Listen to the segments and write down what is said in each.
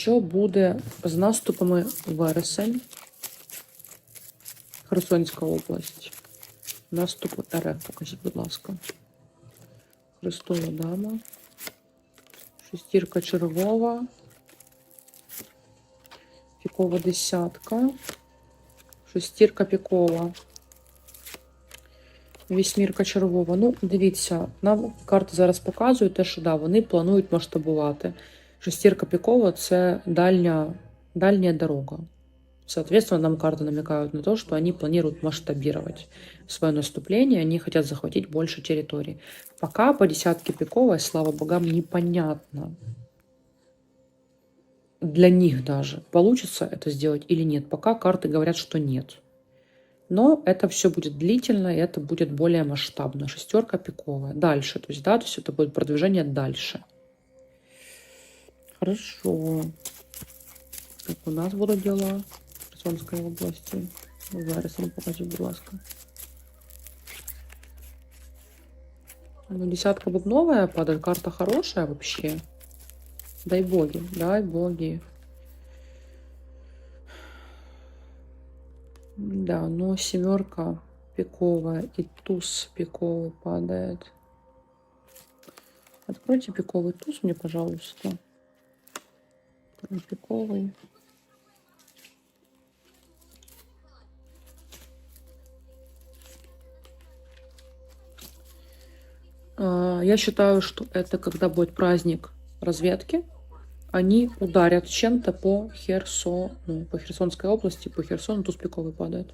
Що буде з наступами вересень? Херсонська область. Наступ РФ, покажіть, будь ласка. Христова дама. Шестірка чергова. Пікова десятка. Шестірка пікова. Вісьмірка червова. Ну, дивіться, нам карти зараз показують те, що да, вони планують масштабувати. Шестірка пікова це дальня, дальняя дорога. Соответственно, нам карты намекают на то, что они планируют масштабировать свое наступление, они хотят захватить больше территорий. Пока по десятке пиковой, слава богам, непонятно для них даже, получится это сделать или нет. Пока карты говорят, что нет. Но это все будет длительно, и это будет более масштабно. Шестерка пиковая. Дальше. То есть, да, то есть это будет продвижение дальше. Хорошо. Как у нас будут дела в Херсонской области? Вересень, покажіть, будь ласка. Ну, десятка бубновая падает. Карта хорошая вообще. Дай боги, дай боги. Да, но семерка пиковая и туз пиковый падает. Откройте пиковый туз мне, пожалуйста. Второй Пиковый. А, Я считаю, что это когда будет праздник разведки, они ударят чем-то по Херсону, по Херсонской области, по Херсону туз пиковый падает.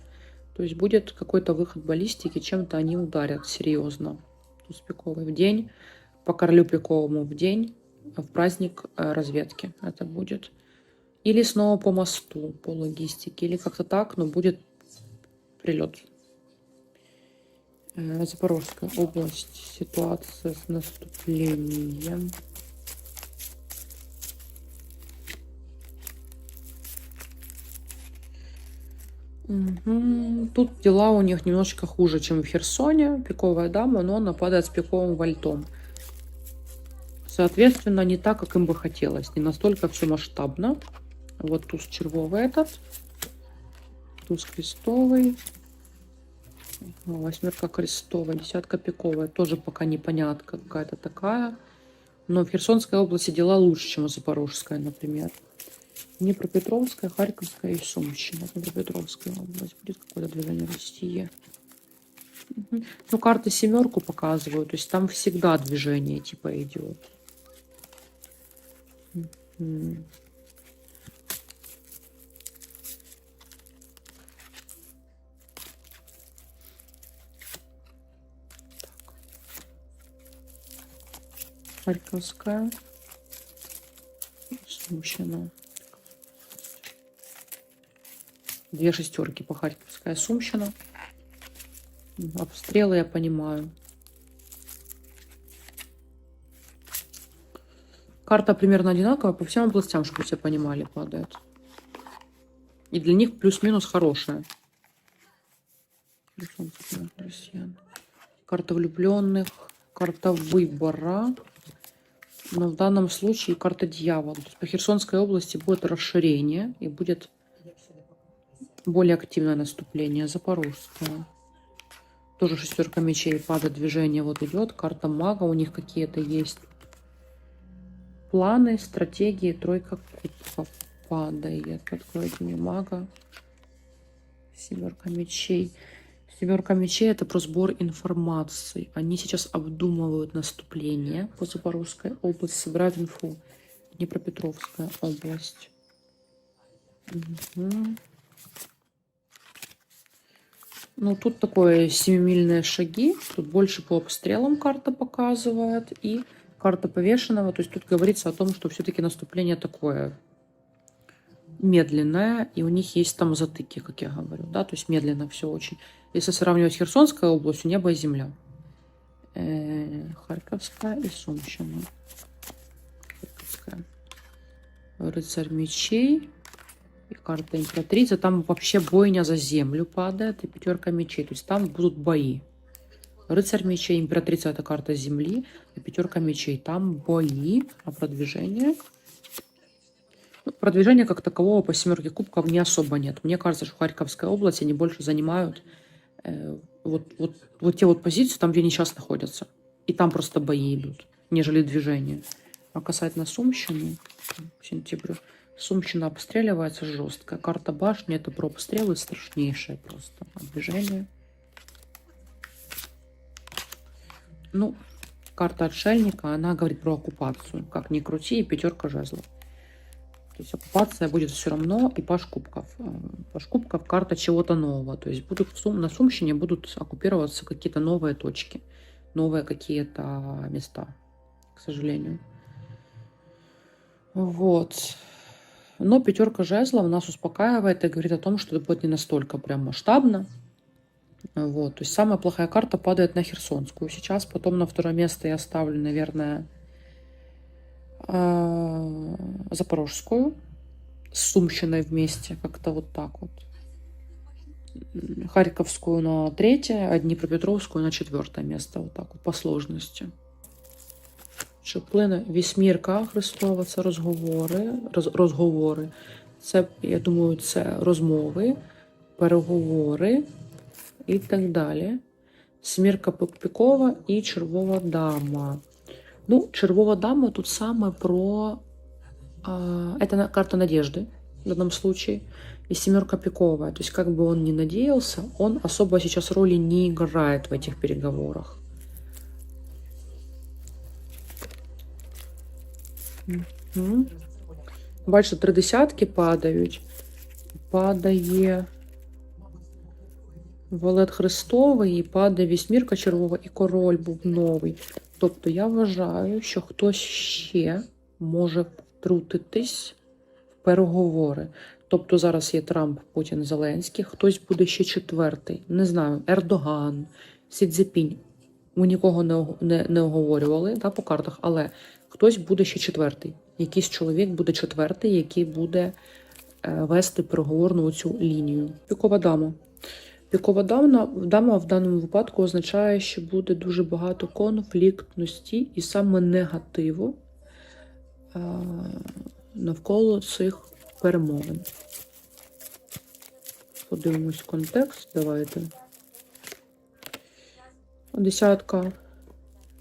То есть будет какой-то выход баллистики, чем-то они ударят серьезно. Туз пиковый в день, по королю пиковому в день, в праздник э, разведки это будет. Или снова по мосту, по логистике, или как-то так, но будет прилет. Э, Запорожская область, ситуация с наступлением. Мгм. Тут дела у них немножечко хуже, чем в Херсоне. Пиковая дама, но она падает с пиковым вальтом. Соответственно, не так, как им бы хотелось. Не настолько все масштабно. Вот туз червовый этот. Туз крестовый. Восьмерка крестовая, десятка пиковая. Тоже пока непонятка какая-то такая. Но в Херсонской области дела лучше, чем в Запорожской, например. Днепропетровская, Харьковская и Сумщина. Днепропетровская область. Будет какое-то движение России. Ну, карты семерку показывают. То есть там всегда движение типа идет. Харьковская. Сумщина. Две шестерки по Харьковская Сумщина. Обстрелы я понимаю. Карта примерно одинаковая по всем областям, чтобы все понимали, падает. И для них плюс-минус хорошая. Карта влюбленных, карта выбора. Но в данном случае карта дьявола. То есть по Херсонской области будет расширение и будет более активное наступление. Запорожская. Тоже шестерка мечей падает, движение вот идет. Карта мага, у них какие-то есть планы, стратегии. Тройка кубков падает. Откройте мне мага. Семерка мечей. Семерка мечей это про сбор информации. Они сейчас обдумывают наступление по Запорожской области, собирают инфу. Днепропетровская область. Мгм. Ну, тут такое семимильные шаги. Тут больше по обстрелам карта показывает. И карта повешенного. То есть тут говорится о том, что все-таки наступление такое медленное. И у них есть там затыки, как я говорю. Да, то есть медленно все очень. Если сравнивать Херсонская область, у неба и земля. Э, Харьковская и Сумщина. Харьковская. Рыцарь мечей. И карта императрица. Там вообще бойня за землю падает. И пятерка мечей. То есть там будут бои. Рыцарь мечей, императрица это карта земли, и пятерка мечей. Там бои, а продвижение. Ну, Продвижения как такового по семерке кубков не особо нет. Мне кажется, что Харьковская область, они больше занимают э, вот, вот, вот те вот позиции, там, где они сейчас находятся. И там просто бои идут, нежели движение. А касательно Сумщины, к сентябрю, Сумщина обстреливается жестко. Карта башни это про обстрелы страшнейшее просто. А движение. Ну, карта отшельника, она говорит про оккупацию. Как ни крути, и пятерка жезлов. То есть оккупация будет все равно, и паш кубков. Э, Паш кубков карта чего-то нового. То есть будут на Сумщине будут оккупироваться какие-то новые точки, новые какие-то места, к сожалению. Вот. Но пятерка жезлов нас успокаивает и говорит о том, что это будет не настолько прям масштабно. Вот. То есть самая плохая карта падает на Херсонскую сейчас. Потом на второе место я ставлю, наверное, Запорожскую с Сумщиной вместе. Как-то вот так вот. Харьковскую на третье, а Днепропетровскую на четвертое место. Вот так вот по сложності. Що вплине вісьмірка Христова, це розговори, роз, розговори. Це, я думаю, це розмови, переговори і так далі. Смірка Пікова і червова дама. Ну, червова дама тут саме про... А, это на- карта надежды в данном случае. И семерка пиковая. То есть, как бы он ни надеялся, он особо сейчас роли не играет в этих переговорах. Мгм. Бачите, три десятки падають. Падає Валет Христовий, і падає вісьмірка червова і король бубновий. Тобто я вважаю, що хтось ще може втрутитись в переговори. Тобто зараз є Трамп, Путін, Зеленський, хтось буде ще четвертий. Не знаю, Ердоган, Сі Цзепінь. Ми нікого не, не, не оговорювали да, по картах, але хтось буде ще четвертий. Якийсь чоловік буде четвертий, який буде е, вести переговорну цю лінію. Пікова дама. Пікова дама, дама в даному випадку означає, що буде дуже багато конфліктності і саме негативу е, навколо цих перемовин. Подивимось контекст. Давайте. Десятка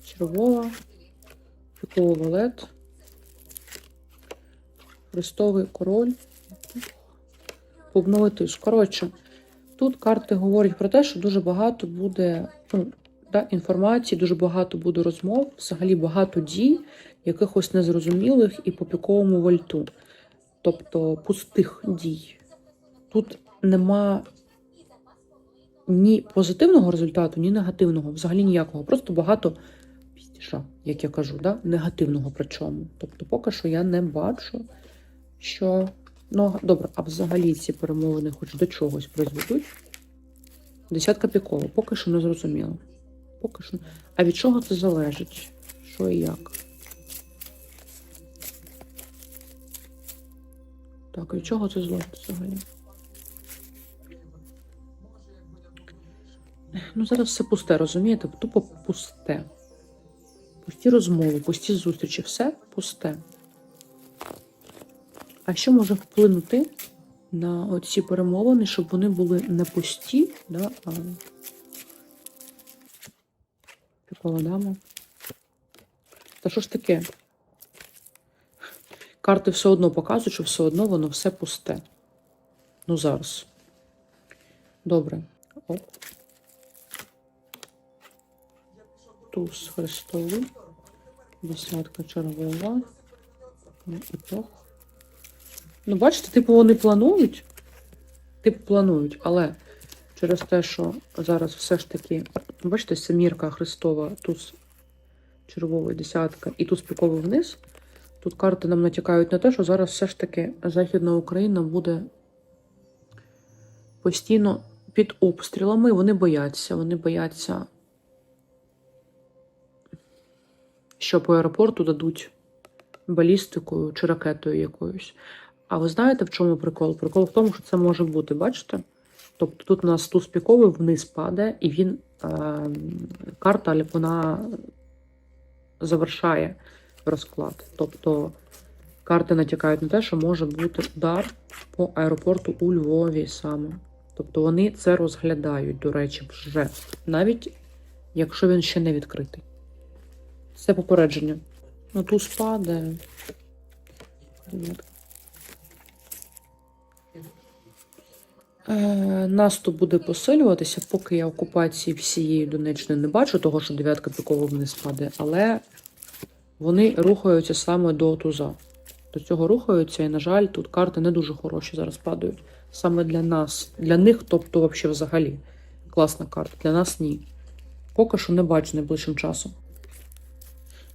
червова, піковий валет, хрестовий король, бубновий тиш. Коротше, тут карти говорять про те, що дуже багато буде ну, да, інформації, дуже багато буде розмов, взагалі багато дій, якихось незрозумілих і по піковому вольту. Тобто пустих дій. Тут нема ні позитивного результату, ні негативного, взагалі ніякого. Просто багато як я кажу, да? негативного причому. Тобто, поки що я не бачу, що. Ну, добре, а взагалі ці перемовини хоч до чогось призведуть. Десятка пікова, поки що не зрозуміло. Поки що. А від чого це залежить? Що і як? Так, від чого це залежить взагалі? Ну, зараз все пусте, розумієте? Тупо пусте. Пусті розмови, пусті зустрічі, все пусте. А що може вплинути на ці перемовини, щоб вони були не пусті, да, а Пікова дама. Та що ж таке? Карти все одно показують, що все одно воно все пусте. Ну зараз. Добре. Оп. Туз хрестовий. Десятка червова. Ну, ітог. Ну, бачите, типу, вони планують. Типу, планують, але через те, що зараз все ж таки, бачите, семірка Христова, туз червовий десятка і туз піковий вниз. Тут карти нам натякають на те, що зараз все ж таки Західна Україна буде постійно під обстрілами. Вони бояться. Вони бояться, що по аеропорту дадуть балістикою чи ракетою якоюсь. А ви знаєте, в чому прикол? Прикол в тому, що це може бути, бачите? Тобто тут у нас туз піковий вниз падає, і він е, карта вона завершає розклад. Тобто Карти натякають на те, що може бути удар по аеропорту у Львові саме. Тобто вони це розглядають, до речі, вже. Навіть якщо він ще не відкритий. Це попередження. Ну, туз падає. Наступ буде посилюватися, поки я окупації всієї Донеччини не бачу, того, що дев'ятка піково вниз падає, але вони рухаються саме до туза. До цього рухаються, і, на жаль, тут карти не дуже хороші зараз падають. Саме для нас. Для них, тобто, взагалі. Класна карта. Для нас ні. Поки що не бачу найближчим часом.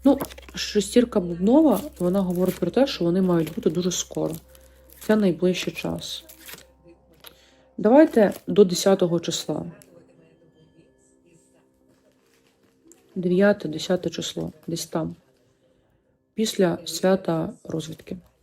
Ну, шестірка бубнова, вона говорить про те, що вони мають бути дуже скоро. Це найближчий час. Давайте до 10 числа. 9-10 число, десь там. Після свята розвідки.